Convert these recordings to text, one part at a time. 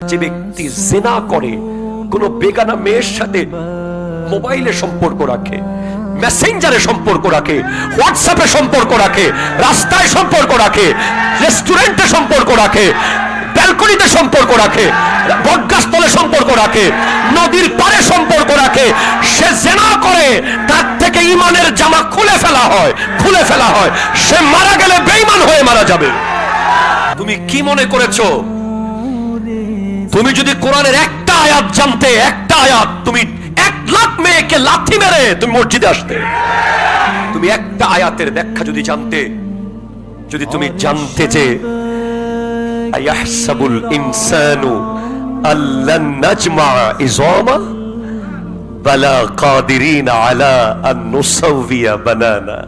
যে ব্যক্তি জেনা করে, কোন বেগানা মেয়ের সাথে মোবাইলে সম্পর্ক রাখে, মেসেঞ্জারে সম্পর্ক রাখে, হোয়াটসঅ্যাপে সম্পর্ক রাখে, রাস্তায় সম্পর্ক রাখে, রেস্টুরেন্টে সম্পর্ক রাখে, ব্যালকনিতে সম্পর্ক রাখে, বটগাছতলে সম্পর্ক রাখে, নদীর পারে সম্পর্ক রাখে, সে জেনা করে, তার থেকে ইমানের জামা খুলে ফেলা হয়, খুলে ফেলা হয়, সে মারা গেলে বেঈমান হয়ে মারা যাবে। তুমি কি মনে করেছ? তুমি যদি কোরআনের একটা আয়াত জানতে একটা আয়াত তুমি এক লাখ মেয়েকে লাথি মেরে তুমি মসজিদে আসতে। তুমি একটা আয়াতের ব্যাখ্যা যদি জানতে যদি তুমি জানতে যে আয়াহসাবুল ইনসানু আল্লান নাজমা ইজামা বালা কাদিরিন আলা আন নুসাউবিয়া বানানা।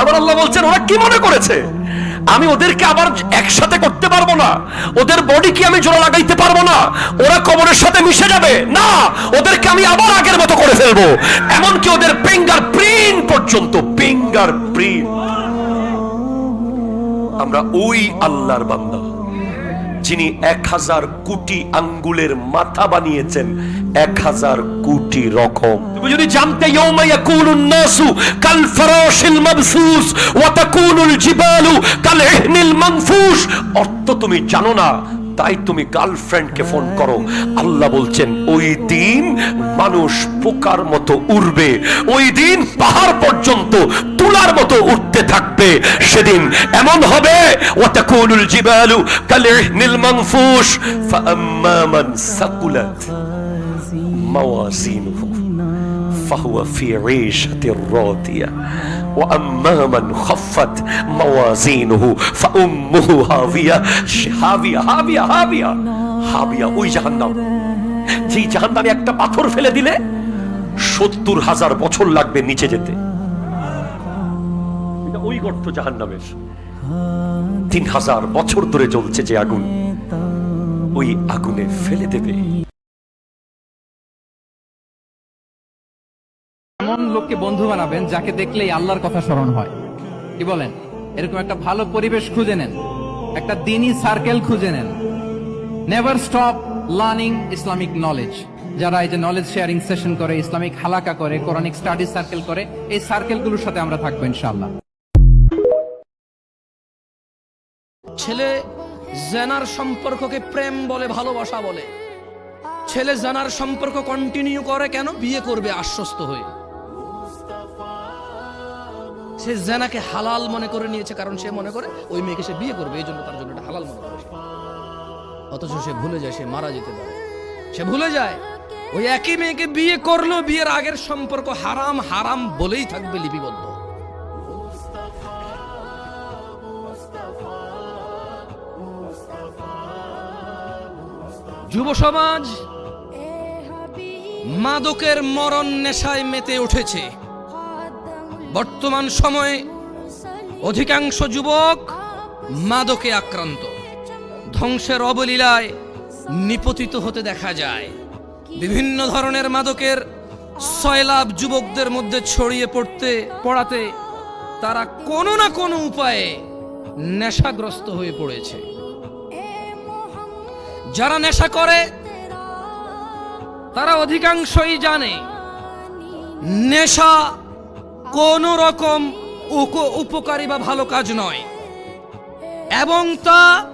আবার আল্লাহ বলছেন ওরা কি মনে করেছে? আমি ওদেরকে আবার একসাথে করতে পারব না। ওদের বডি কি আমি জোড়া লাগাইতে পারব না? ওরা কবরের সাথে মিশে যাবে? না! ওদেরকে আমি আবার আগের মতো করে ফেলব। এমনকি ওদের ফিঙ্গার প্রিন্ট পর্যন্ত ফিঙ্গার প্রিন্ট আমরা ওই আল্লাহর বান্দা, যিনি এক হাজার কোটি আঙ্গুলের মাথা বানিয়েছেন। এক হাজার কোটি রকম। তুমি যদি জানতে নাসু কাল ফারাশিল মাবসুস ওয়া জিবালু কাল ইহনিল মানফুস। অর্থ তুমি জানো না, তাই তুমি গার্লফ্রেন্ডকে ফোন করো। আল্লাহ বলছেন, ওই দিন মানুষ পোকার মতো উড়বে। ওই দিন পাহাড় পর্যন্ত তুলার মতো উঠতে থাকবে। সেদিন এমন হবে জিবালু কালিহনিল মানফুস, ফাআম্মা মান সাকুলাত। মাওয়াজিনুহু فهو في عيشة راضية وأما من خفت موازينه فأمه هاوية هاوية هاوية هاوية هاوية ওই জাহান্নাম যেই জাহান্নামে একটা পাথর ফেলে দিলে সত্তর হাজার বছর লাগবে নিচে যেতে এটা ওই গর্ত জাহান্নামের তিন হাজার বছর ধরে জ্বলছে যে আগুন ওই আগুনে ফেলে দেবে লোককে বন্ধু বানাবেন যাকে দেখলেই আল্লাহর কথা স্মরণ হয়। কি বলেন? এরকম একটা ভালো পরিবেশ খুঁজে নেন। একটা দিনই সার্কেল খুঁজে নেন। Never stop learning Islamic knowledge যারা এই যে নলেজ শেয়ারিং সেশন করে ইসলামিক হালাকা করে কোরআনিক স্টাডি সার্কেল করে, এই সার্কেলগুলোর সাথে আমরা থাকব ইনশাআল্লাহ। ছেলে জেনার সম্পর্ককে প্রেম বলে, ভালোবাসা বলে। ছেলে জানার সম্পর্ক কন্টিনিউ করে কেন? বিয়ে করবে আশ্বস্ত হয়ে। সে জেনাকে হালাল মনে করে নিয়েছে, কারণ সে মনে করে ওই মেয়েকে সে বিয়ে করবে, এই জন্য তার জন্য হালাল মনে করে। অথচ সে ভুলে যায়, সে মারা যেতে পারে। সে ভুলে যায়, ওই একই মেয়েকে বিয়ে করল, বিয়ের আগের সম্পর্ক হারাম হারাম বলেই থাকবে লিপিবদ্ধ। যুব সমাজ মাদকের মরণ নেশায় মেতে উঠেছে। বর্তমান সময়ে অধিকাংশ যুবক মাদকে আক্রান্ত। ধ্বংসের অবলীলায় নিপতিত হতে দেখা যায়। বিভিন্ন ধরনের মাদকের সয়লাভ যুবকদের মধ্যে ছড়িয়ে পড়তে, পড়াতে তারা কোনো না কোনো উপায়ে নেশাগ্রস্ত হয়ে পড়েছে। যারা নেশা করে, তারা অধিকাংশই জানে, নেশা কোন রকম উপকারী বা ভালো কাজ নয়। এবং তা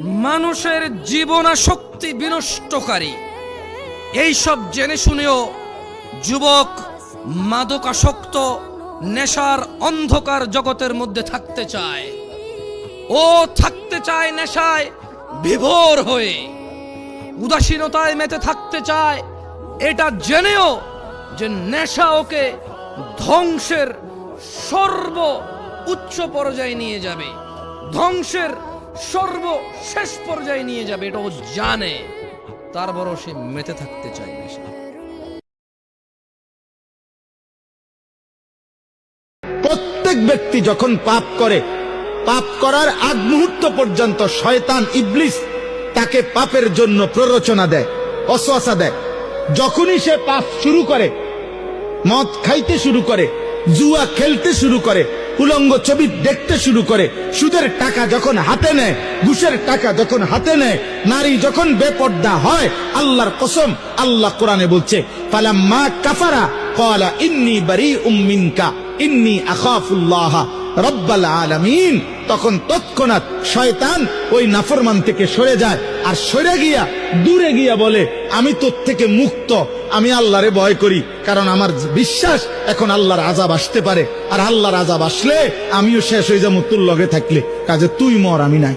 মানুষের জীবনাশক্তি বিনষ্টকারী। এইসব জেনে শুনেও যুবক মাদকাসক্ত, নেশার অন্ধকার জগতের মধ্যে থাকতে চায়। ও থাকতে চায় নেশায় বিভোর হয়ে। উদাসীনতায় মেতে থাকতে চায়। এটা জেনেও যে নেশা ওকে ধ্বংসের সর্ব উচ্চ পর্যায়ে নিয়ে যাবে। ধ্বংসের সর্বশেষ পর্যায়ে নিয়ে যাবে, এটা ও জানে। তারপরও সে মেতে থাকতে চায় প্রত্যেক ব্যক্তি যখন পাপ করে, পাপ করার আগ মুহূর্ত পর্যন্ত শয়তান ইবলিস তাকে পাপের জন্য প্ররোচনা দেয়, অশ্বাসা দেয়। যখনই সে পাপ শুরু করে মদ খাইতে শুরু করে, জুয়া খেলতে শুরু করে, উলঙ্গ ছবি দেখতে শুরু করে, সুদের টাকা যখন হাতে নেয়, ঘুষের টাকা যখন হাতে নেয়, নারী যখন বেপর্দা হয়, আল্লাহর কসম, আল্লাহ কোরআনে বলছে, ফালাম্মা কাফারা কলা ইন্নি বারি উম্মিনকা ইন্নি আখাফুল্লাহ। রব্বাল আলামিন। তখন তৎক্ষণাৎ শয়তান ওই নাফরমান থেকে সরে যায়। আর সরে গিয়া দূরে গিয়া বলে, আমি তোর থেকে মুক্ত। আমি আল্লাহরে ভয় করি। কারণ আমার বিশ্বাস এখন আল্লাহর আজাব আসতে পারে। আর আল্লাহর আজাব আসলে আমিও শেষ হয়ে যাব তোর লগে থাকলে। কাজে তুই মর, আমি নাই।